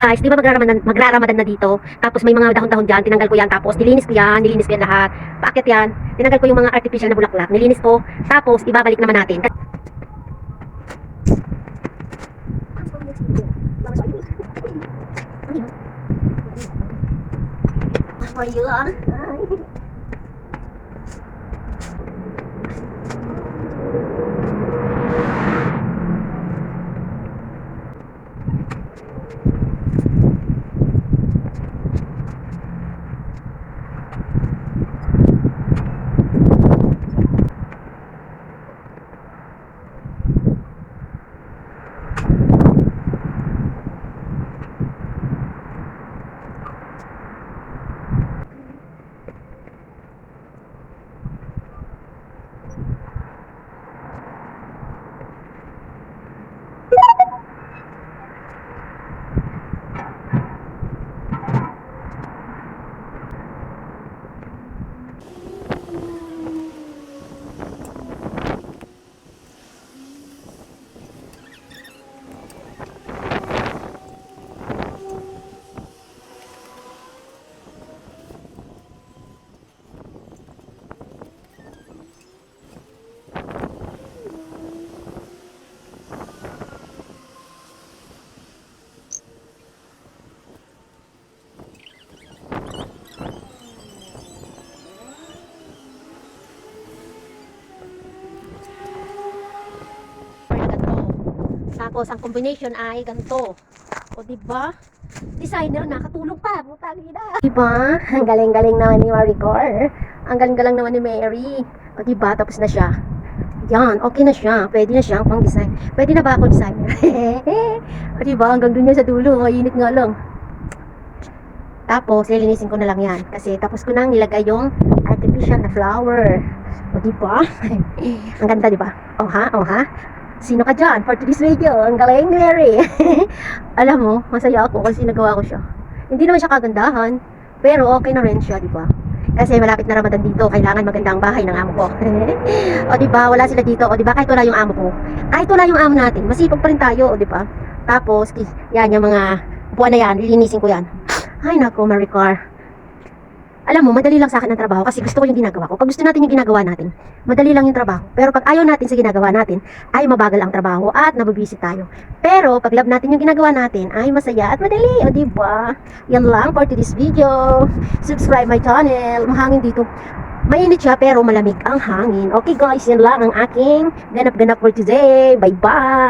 Guys, di ba magraramadan, magraramadan na dito? Tapos may mga dahon-dahon dyan, tinanggal ko yan. Tapos nilinis ko yan, nilinis ko yan lahat. Paakit yan, tinanggal ko yung mga artificial na bulaklak. Nilinis ko, tapos ibabalik naman natin. For you, ah. ganito. Tapos, ang combination ay ganito. O, di ba? Designer, nakatulog pa. Putang ina. Di ba? Ang galing-galing naman ni Maricor. Ang galing-galing naman ni Mary. O, di ba? Tapos na siya. Yan, okay na siya. Pwede na siya pang design. Pwede na ba ako designer? o, di ba? Hanggang dun yan sa dulo. Mainit nga lang. Tapos, lilinisin ko na lang yan. Kasi tapos ko nang nilagay yung artificial na flower. O, di ba? Ang ganda, di ba? O ha? O ha? Sino ka dyan for today's video? Ang galing, Mary. Alam mo, masaya ako kasi nagawa ko siya. Hindi naman siya kagandahan, pero okay na rin siya, di ba? Kasi malapit na Ramadan dito, kailangan maganda ang bahay ng amo ko. o di ba, wala sila dito, o di ba, kahit wala yung amo ko. Kahit wala yung amo natin, masipag pa rin tayo, o di ba? Tapos, ki- yan, yung mga buwan na yan, lilinisin ko yan. Ay, nako, Maricar. Alam mo, madali lang sa akin ang trabaho kasi gusto ko yung ginagawa ko. Pag gusto natin yung ginagawa natin, madali lang yung trabaho. Pero pag ayaw natin sa ginagawa natin, ay mabagal ang trabaho at nabubisi tayo. Pero pag love natin yung ginagawa natin, ay masaya at madali. O di ba? Yan lang for today's video. Subscribe my channel. Mahangin dito. Mainit siya pero malamig ang hangin. Okay guys, yan lang ang aking ganap-ganap for today. Bye-bye!